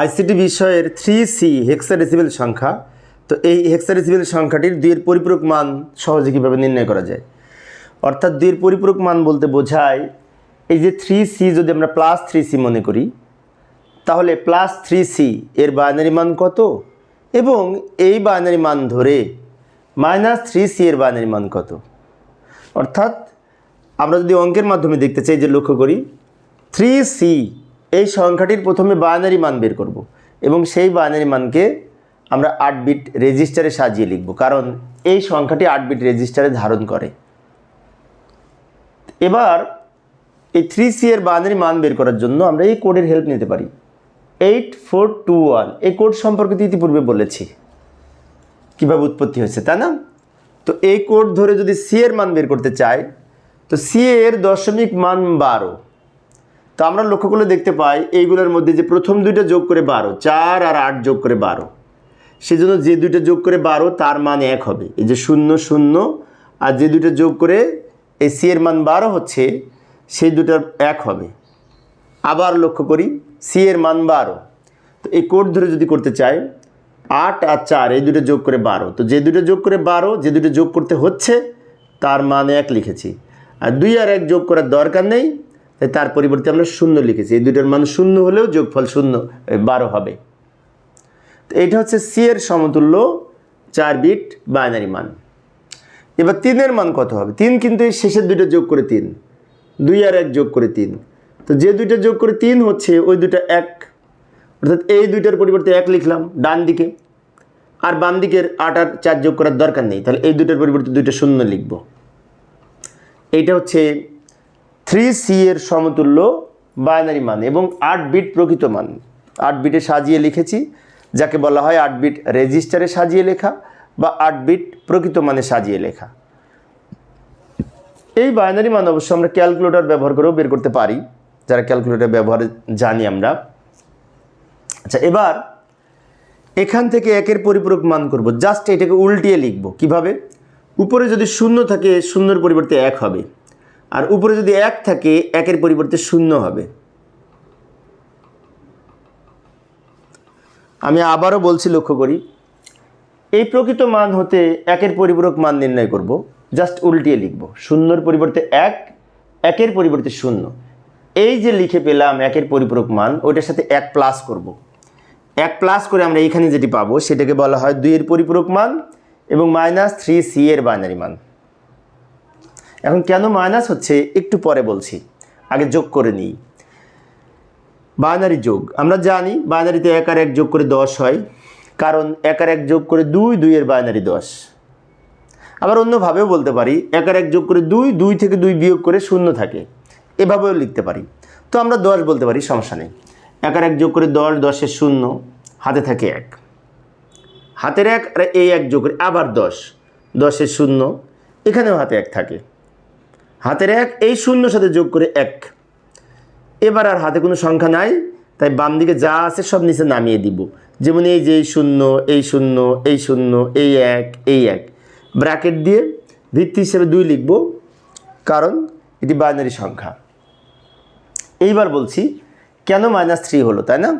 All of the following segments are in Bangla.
আইসিটি বিষয়ের থ্রি সি হেক্সাডেসিবেল সংখ্যা। তো এই হেক্সাডেসিবেল সংখ্যাটির দুইয়ের পরিপূরক মান সহজে কীভাবে নির্ণয় করা যায়? অর্থাৎ দুইয়ের পরিপূরক মান বলতে বোঝায়, এই যে থ্রি সি যদি আমরা প্লাস থ্রি সি মনে করি, তাহলে প্লাস থ্রি সি এর বাইনারি মান কত? এবং এই বাইনারি মান ধরে মাইনাস থ্রি সি এর বাইনারি মান কত? অর্থাৎ আমরা যদি অঙ্কের মাধ্যমে দেখতে চাই যে লক্ষ্য করি থ্রি সি এই সংখ্যাটির প্রথমে বাইনারি মান বের করব এবং সেই বাইনারি মানকে আমরা আট বিট রেজিস্টারে সাজিয়ে লিখব, কারণ এই সংখ্যাটি আট বিট রেজিস্টারে ধারণ করে। এবার এই থ্রি সি এর বাইনারি মান বের করার জন্য আমরা এই কোডের হেল্প নিতে পারি। এইট ফোর টু ওয়ান এই কোড সম্পর্কে ইতিপূর্বে বলেছি, কীভাবে উৎপত্তি হয়েছে, তাই না? তো এই কোড ধরে যদি সি এর মান বের করতে চাই তো সি এর দশমিক মান বারো। তো আমরা লক্ষ্য করলে দেখতে পাই, এইগুলোর মধ্যে যে প্রথম দুইটা যোগ করে বারো, চার আর আট যোগ করে বারো। সেজন্য যে দুইটা যোগ করে বারো, তার মান এক হবে। এই যে শূন্য শূন্য, আর যে দুইটা যোগ করে এই সি এর মান বারো হচ্ছে, সেই দুটার এক হবে। আবার লক্ষ্য করি, সি এর মান বারো। তো এই কোড ধরে যদি করতে চাই, আট আর চার, এই দুটো যোগ করে বারো। তো যে দুটো যোগ করে বারো, যে দুটো যোগ করতে হচ্ছে, তার মান এক লিখেছি। আর দুই আর এক যোগ করার দরকার নেই তাই তার পরিবর্তে আমরা শূন্য লিখেছি। এই দুটোর মান শূন্য হলেও যোগফল শূন্য বারো হবে। তো এটা হচ্ছে সি এর সমতুল্য চার বিট বাইনারি মান। এবার তিনের মান কত হবে? তিন কিন্তু এই শেষের দুটো যোগ করে তিন। দুই আর এক যোগ করে তিন। তো যে দুইটা যোগ করে তিন হচ্ছে ওই দুটো এক। অর্থাৎ এই দুইটার পরিবর্তে এক লিখলাম ডান দিকে। আর বাম দিকের আট আর চার যোগ করার দরকার নেই। তাহলে এই দুইটার পরিবর্তে দুইটা শূন্য লিখব। এইটা হচ্ছে থ্রি সি এর সমতুল্য বাইনারি মান এবং আট বিট প্রকৃত মান। আট বিটে সাজিয়ে লিখেছি, যাকে বলা হয় আট বিট রেজিস্টারে সাজিয়ে লেখা বা আট বিট প্রকৃত মানে সাজিয়ে লেখা। এই বাইনারি মান অবশ্য আমরা ক্যালকুলেটর ব্যবহার করেও বের করতে পারি, যারা ক্যালকুলেটর ব্যবহার জানি আমরা। আচ্ছা এবার এখান থেকে একের পরিপূরক মান করব জাস্ট এটাকে উল্টিয়ে লিখব। কীভাবে? উপরে যদি শূন্য থাকে, শূন্যর পরিবর্তে এক হবে। আর উপরে যদি এক থাকে, একের পরিবর্তে শূন্য হবে। আমি আবারও বলছি, লক্ষ্য করি, এই প্রকৃত মান হতে একের পরিপূরক মান নির্ণয় করব। জাস্ট উল্টিয়ে লিখব, শূন্যর পরিবর্তে এক, একের পরিবর্তে শূন্য। এই যে লিখে পেলাম একের পরিপূরক মান, ওইটার সাথে এক প্লাস করব। এক প্লাস করে আমরা এইখানে যেটি পাবো, সেটাকে বলা হয় দুইয়ের পরিপূরক মান এবং মাইনাস থ্রি সি এর বাইনারি মান। এখন কেন মাইনাস হচ্ছে একটু পরে বলছি। আগে যোগ করে নিই। বাইনারি যোগ। আমরা জানি বাইনারিতে এক আর এক যোগ করে দশ হয়, কারণ এক আর এক যোগ করে দুই, দুইয়ের বাইনারি দশ। আবার অন্যভাবেও বলতে পারি, এক আর এক যোগ করে দুই দুই থেকে দুই বিয়োগ করে শূন্য থাকে। এভাবেও লিখতে পারি। তো আমরা দশ বলতে পারি, সমস্যা নেই। এক আর এক যোগ করে দশ, দশের শূন্য, হাতে থাকে এক। হাতের এক আর এই এক যোগ করে আবার দশ। দশের শূন্য, এখানেও হাতে এক থাকে। হাতের এক, এই শূন্য সাথে যোগ করে এক। এবার আর হাতে কোনো সংখ্যা নাই, তাই বাম দিকে যা আছে সব নিচে নামিয়ে দিব। যেমন এই যে এই শূন্য এই শূন্য এই শূন্য, এই এক এই এক। ব্র্যাকেট দিয়ে ভিত্তি হিসেবে দুই লিখব, কারণ এটি বাইনারি সংখ্যা। এইবার বলছি, কেন মাইনাস থ্রি হলো, তাই না?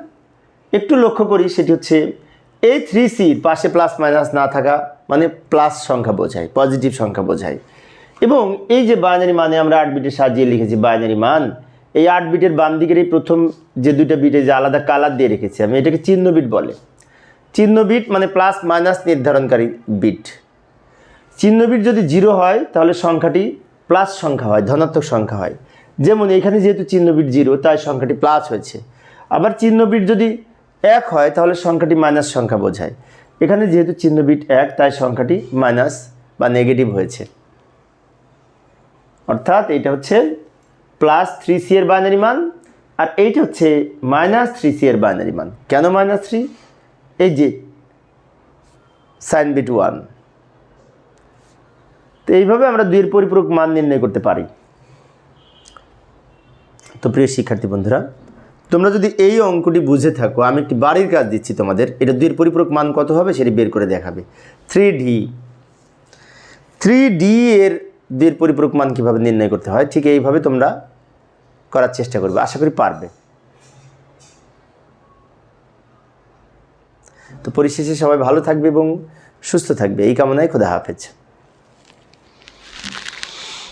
একটু লক্ষ্য করি, সেটি হচ্ছে এই থ্রি সির পাশে প্লাস মাইনাস না থাকা মানে প্লাস সংখ্যা বোঝায় পজিটিভ সংখ্যা বোঝায়। এবং এই যে বাইনারি মানে আমরা আট বিটের সাজিয়ে লিখেছি বাইনারি মান, এই আট বিটের বাম দিকের এই প্রথম যে দুইটা বিটে যে আলাদা কালার দিয়ে রেখেছি আমি, এটাকে চিহ্ন বিট বলে। চিহ্ন বিট মানে প্লাস মাইনাস নির্ধারণকারী বিট। চিহ্ন বিট যদি জিরো হয়, তাহলে সংখ্যাটি প্লাস সংখ্যা হয়, ধনাত্মক সংখ্যা হয়। যেমন এখানে যেহেতু চিহ্ন বিট জিরো তাই সংখ্যাটি প্লাস হয়েছে। আবার চিহ্ন বিট যদি এক হয়, তাহলে সংখ্যাটি মাইনাস সংখ্যা বোঝায়। এখানে যেহেতু চিহ্ন বিট এক, তাই সংখ্যাটি মাইনাস বা নেগেটিভ হয়েছে। অর্থাৎ এটা হচ্ছে প্লাস থ্রি সি এর বাইনারি মান, আর এইটা হচ্ছে মাইনাস থ্রি সি এর বাইনারি মান। কেন মাইনাস থ্রি এই যে সাইন বিট ওয়ান তো এইভাবে আমরা দুইয়ের পরিপূরক মান নির্ণয় করতে পারি। তো প্রিয় শিক্ষার্থী বন্ধুরা, তোমরা যদি এই অঙ্কটি বুঝে থাকো, আমি একটি বাড়ির কাজ দিচ্ছি তোমাদের, এটা দুইয়ের পরিপূরক মান কত হবে সেটি বের করে দেখাবে। থ্রি ডি থ্রি ডি এর দুইয়ের পরিপূরক মান কীভাবে নির্ণয় করতে হয়, ঠিক এইভাবে তোমরা করার চেষ্টা করবে। আশা করি পারবে। তো পরিশেষে সবাই ভালো থাকবে এবং সুস্থ থাকবে। এই কামনায় খোদা হাফেজ।